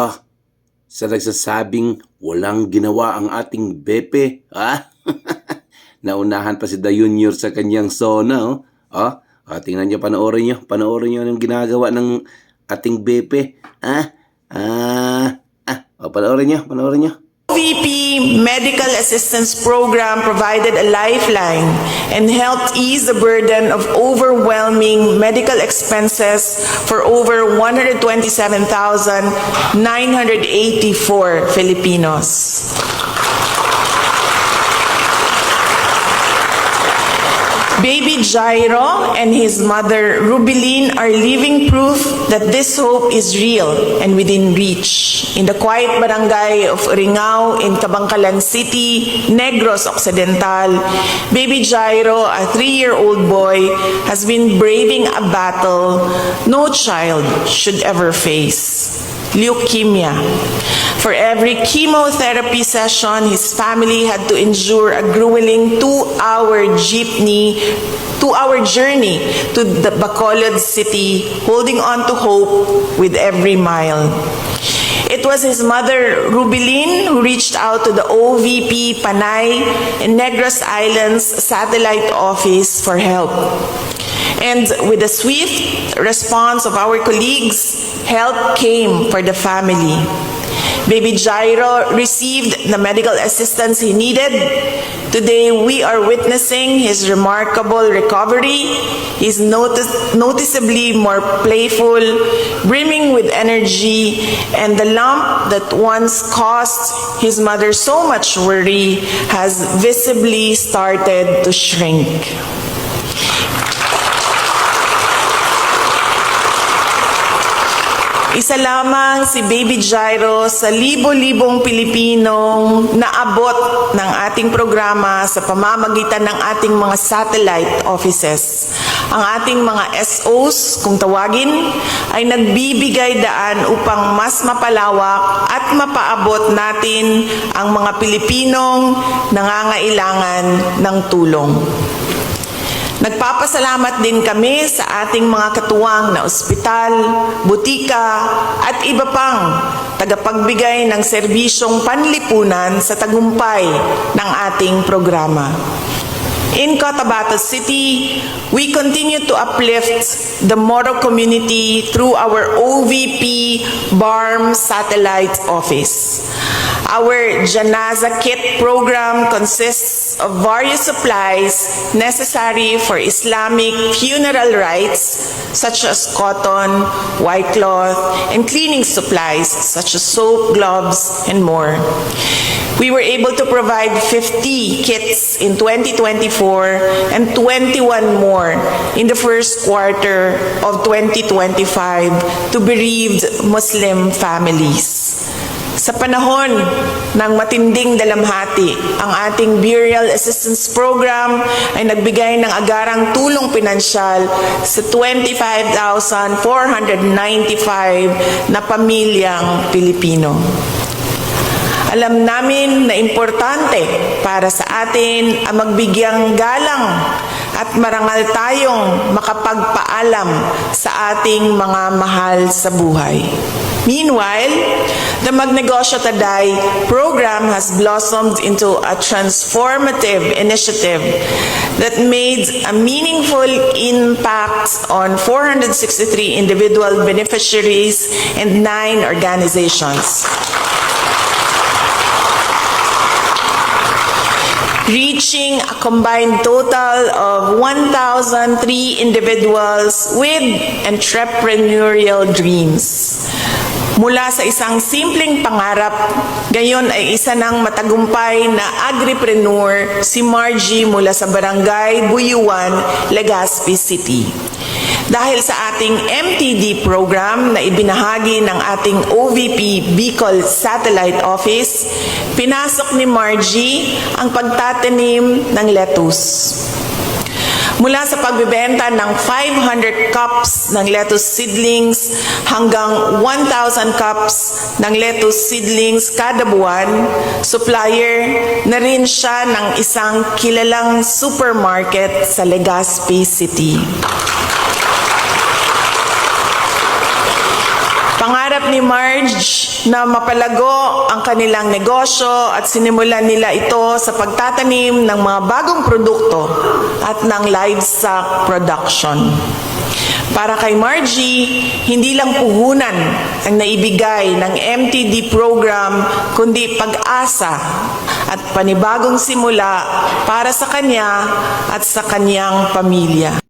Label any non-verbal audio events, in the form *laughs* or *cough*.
Ah, sa nagsasabing walang ginawa ang ating Bepe, ha? *laughs* Naunahan pa si Da Junior sa kanyang sona, oh. Ah, ah, tingnan niyo, panoorin niyo, panoorin niyo yung ginagawa ng ating Bepe. Ah, ah, ah, oh, panoorin niyo, panoorin niyo. OVP Medical Assistance Program provided a lifeline and helped ease the burden of overwhelming medical expenses for over 127,984 Filipinos. Baby Jairo and his mother Rubilin are living proof that this hope is real and within reach. In the quiet barangay of Ringao in Kabangkalan City, Negros Occidental, baby Jairo, a three-year-old boy, has been braving a battle no child should ever face leukemia. For every chemotherapy session, his family had to endure a grueling two-hour jeepney, two-hour journey to the Bacolod city, holding on to hope with every mile. It was his mother, Rubilin, who reached out to the OVP Panay and Negros Islands satellite office for help. And with the swift response of our colleagues, help came for the family. Baby Jairo received the medical assistance he needed. Today, we are witnessing his remarkable recovery. He's notice- noticeably more playful, brimming with energy, and the lump that once caused his mother so much worry has visibly started to shrink. Isa lamang si Baby Jairo sa libo-libong Pilipinong naabot ng ating programa sa pamamagitan ng ating mga satellite offices. Ang ating mga SOs, kung tawagin, ay nagbibigay daan upang mas mapalawak at mapaabot natin ang mga Pilipinong nangangailangan ng tulong. Nagpapasalamat din kami sa ating mga katuwang na ospital, butika at iba pang tagapagbigay ng serbisyong panlipunan sa tagumpay ng ating programa. In Cotabato City, we continue to uplift the Moro community through our OVP BARM Satellite Office. Our Janaza Kit program consists of various supplies necessary for Islamic funeral rites such as cotton, white cloth, and cleaning supplies such as soap, gloves, and more. We were able to provide 50 kits in 2024 and 21 more in the first quarter of 2025 to bereaved Muslim families. Sa panahon ng matinding dalamhati, ang ating Burial Assistance Program ay nagbigay ng agarang tulong pinansyal sa 25,495 na pamilyang Pilipino. Alam namin na importante para sa atin ang magbigyang galang at marangal tayong makapagpaalam sa ating mga mahal sa buhay. Meanwhile, the Magnegosyo Taday program has blossomed into a transformative initiative that made a meaningful impact on 463 individual beneficiaries and nine organizations. reaching a combined total of 1,003 individuals with entrepreneurial dreams. Mula sa isang simpleng pangarap, gayon ay isa ng matagumpay na agripreneur si Margie mula sa barangay Buyuan, Legazpi City. Dahil sa ating MTD program na ibinahagi ng ating OVP Bicol Satellite Office, pinasok ni Margie ang pagtatanim ng lettuce. Mula sa pagbebenta ng 500 cups ng lettuce seedlings hanggang 1,000 cups ng lettuce seedlings kada buwan, supplier na rin siya ng isang kilalang supermarket sa Legazpi City. Pangarap ni Marge na mapalago ang kanilang negosyo at sinimulan nila ito sa pagtatanim ng mga bagong produkto at ng livestock production. Para kay Margie, hindi lang puhunan ang naibigay ng MTD program, kundi pag-asa at panibagong simula para sa kanya at sa kanyang pamilya.